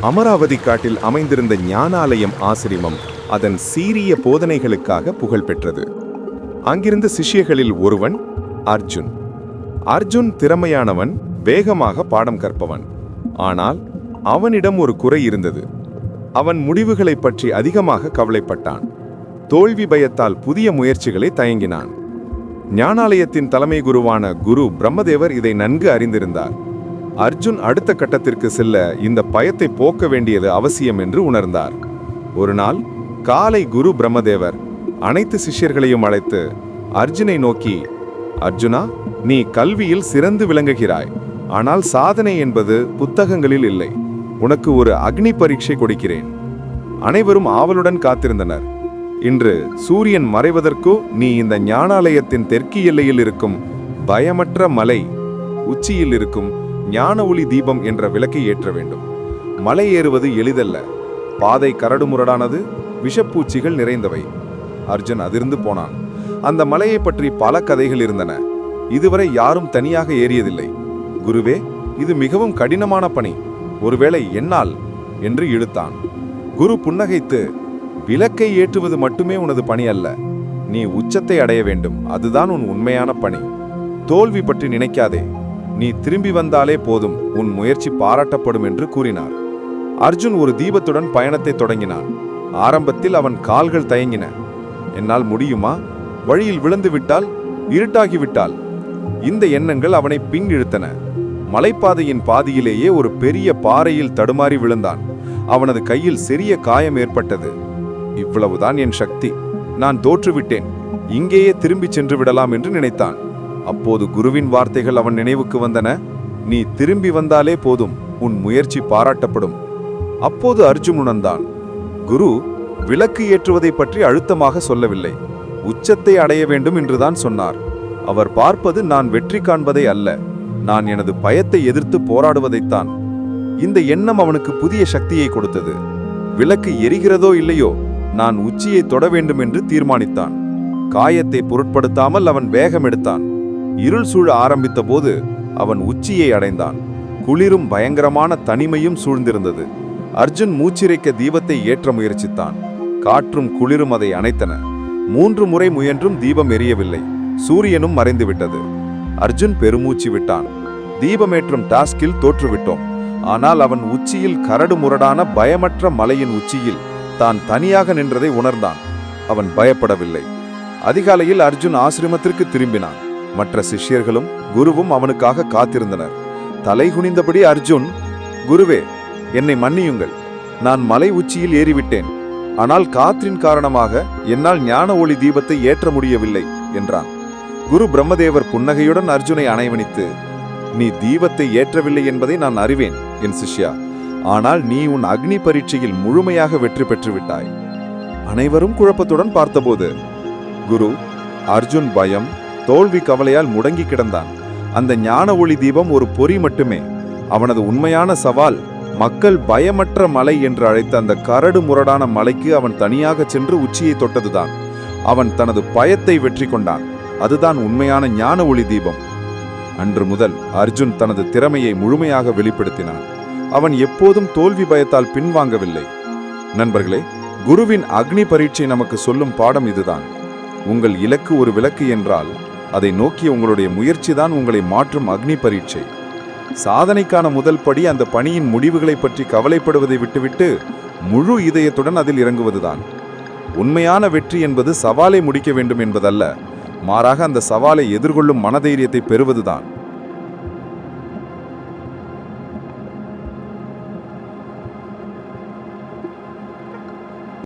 அமராவதி காட்டில் அமைந்திருந்த ஞானாலயம் ஆசிரமம் அதன் சீரிய போதனைகளுக்காக புகழ் பெற்றது. அங்கிருந்த சிஷ்யகளில் ஒருவன் அர்ஜுன். அர்ஜுன் திறமையானவன் வேகமாக பாடம் கற்பவன். ஆனால் அவனிடம் ஒரு குறை இருந்தது. அவன் முடிவுகளைப் பற்றி அதிகமாக கவலைப்பட்டான். தோல்வி பயத்தால் புதிய முயற்சிகளை தயங்கினான். ஞானாலயத்தின் தலைமை குருவான குரு பிரம்மதேவர் இதை நன்கு அறிந்திருந்தார். அர்ஜுன் அடுத்த கட்டத்திற்கு செல்ல இந்த பயத்தை போக்க வேண்டியது அவசியம் என்று உணர்ந்தார். ஒரு நாள் காலை குரு பிரம்மதேவர் அனைத்து சிஷ்யர்களையும் அழைத்து அர்ஜுனை நோக்கி அர்ஜுனா நீ கல்வியில் சிறந்து விளங்குகிறாய். ஆனால் சாதனை என்பது புத்தகங்களில் இல்லை. உனக்கு ஒரு அக்னி பரீட்சை கொடுக்கிறேன். அனைவரும் ஆவலுடன் காத்திருந்தனர். இன்று சூரியன் மறைவதற்கோ நீ இந்த ஞானாலயத்தின் தெற்கு எல்லையில் இருக்கும் பயமற்ற மலை உச்சியில் இருக்கும் ஞான ஒளி தீபம் என்ற விளக்கை ஏற்ற வேண்டும். மலை ஏறுவது எளிதல்ல. பாதை கரடுமுரடானது விஷப்பூச்சிகள் நிறைந்தவை. அர்ஜுன் அதிர்ந்து போனான். அந்த மலையை பற்றி பல கதைகள் இருந்தன. இதுவரை யாரும் தனியாக ஏறியதில்லை. குருவே இது மிகவும் கடினமான பணி. ஒருவேளை என்னால்? என்று இழுத்தான். குரு புன்னகைத்து விளக்கை ஏற்றுவது மட்டுமே உனது பணி அல்ல. நீ உச்சத்தை அடைய வேண்டும். அதுதான் உன் உண்மையான பணி. தோல்வி பற்றி நினைக்காதே. நீ திரும்பி வந்தாலே போதும் உன் முயற்சி பாராட்டப்படும் என்று கூறினார். அர்ஜுன் ஒரு தீபத்துடன் பயணத்தை தொடங்கினான். ஆரம்பத்தில் அவன் கால்கள் தயங்கின. என்னால் முடியுமா? வழியில் விழுந்து விட்டால் இருட்டாகிவிட்டால்? இந்த எண்ணங்கள் அவனை பின் இழுத்தன மலைப்பாதையின் பாதியிலேயே ஒரு பெரிய பாறையில் தடுமாறி விழுந்தான். அவனது கையில் சிறிய காயம் ஏற்பட்டது. இவ்வளவுதான் என் சக்தி. நான் தோற்றுவிட்டேன். இங்கேயே திரும்பிச் சென்று விடலாம் என்று நினைத்தான். அப்போது குருவின் வார்த்தைகள் அவன் நினைவுக்கு வந்தன. நீ திரும்பி வந்தாலே போதும் உன் முயற்சி பாராட்டப்படும். அப்போது அர்ஜுன் உணர்ந்தான். குரு விளக்கு ஏற்றுவதை பற்றி அழுத்தமாக சொல்லவில்லை. உச்சத்தை அடைய வேண்டும் என்றுதான் சொன்னார். அவர் பார்ப்பது நான் வெற்றி காண்பதை அல்ல நான் எனது பயத்தை எதிர்த்து போராடுவதைத்தான். இந்த எண்ணம் அவனுக்கு புதிய சக்தியை கொடுத்தது. விளக்கு எரிகிறதோ இல்லையோ நான் உச்சியை தொட வேண்டும் என்று தீர்மானித்தான். காயத்தை பொருட்படுத்தாமல் அவன் வேகம் எடுத்தான். இருள் சூழ ஆரம்பித்த போது அவன் உச்சியை அடைந்தான். குளிரும் பயங்கரமான தனிமையும் சூழ்ந்திருந்தது. அர்ஜுன் மூச்சிறைக்க தீபத்தை ஏற்ற முயற்சித்தான். காற்றும் குளிரும் அதை அணைத்தன. மூன்று முறை முயன்றும் தீபம் எரியவில்லை. சூரியனும் மறைந்துவிட்டது. அர்ஜுன் பெருமூச்சு விட்டான். தீபமேற்றும் டாஸ்கில் தோற்றுவிட்டோம். ஆனால் அவன் உச்சியில் கரடு முரடான பயமற்ற மலையின் உச்சியில் தான் தனியாக நின்றதை உணர்ந்தான். அவன் பயப்படவில்லை. அதிகாலையில் அர்ஜுன் ஆசிரமத்திற்கு திரும்பினான். மற்ற சிஷ்யர்களும் குருவும் அவனுக்காக காத்திருந்தனர். தலை குனிந்தபடி அர்ஜுன் குருவே என்னை மன்னியுங்கள். நான் மலை உச்சியில் ஏறிவிட்டேன். ஆனால் காற்றின் காரணமாக என்னால் ஞான ஒளி தீபத்தை ஏற்ற முடியவில்லை என்றான். குரு பிரம்மதேவர் புன்னகையுடன் அர்ஜுனை அணைவணித்து நீ தீபத்தை ஏற்றவில்லை என்பதை நான் அறிவேன் என் சிஷ்யா. ஆனால் நீ உன் அக்னி பரீட்சையில் முழுமையாக வெற்றி பெற்றுவிட்டாய். அனைவரும் குழப்பத்துடன் பார்த்தபோது குரு அர்ஜுன் பயம் தோல்வி கவலையால் முடங்கி கிடந்தான். அந்த ஞான ஒளி தீபம் ஒரு பொறி மட்டுமே. அவனது உண்மையான சவால் மக்கள் பயமற்ற மலை என்று அழைத்த அந்த கரடு முரடான மலைக்கு அவன் தனியாக சென்று உச்சியை தொட்டதுதான். அவன் தனது பயத்தை வெற்றி கொண்டான். அதுதான் உண்மையான ஞான ஒளி தீபம். அன்று முதல் அர்ஜுன் தனது திறமையை முழுமையாக வெளிப்படுத்தினான். அவன் எப்போதும் தோல்வி பயத்தால் பின்வாங்கவில்லை. நண்பர்களே குருவின் அக்னி பரீட்சை நமக்கு சொல்லும் பாடம் இதுதான். உங்கள் இலக்கு ஒரு விளக்கு என்றால் அதை நோக்கி உங்களுடைய முயற்சி தான் உங்களை மாற்றும் அக்னி பரீட்சை. சாதனைக்கான முதல் படி அந்த பணியின் முடிவுகளை பற்றி கவலைப்படுவதை விட்டுவிட்டு முழு இதயத்துடன் அதில் இறங்குவதுதான். உண்மையான வெற்றி என்பது சவாலை முடிக்க வேண்டும் என்பதல்ல மாறாக அந்த சவாலை எதிர்கொள்ளும் மனதைரியத்தை பெறுவதுதான்.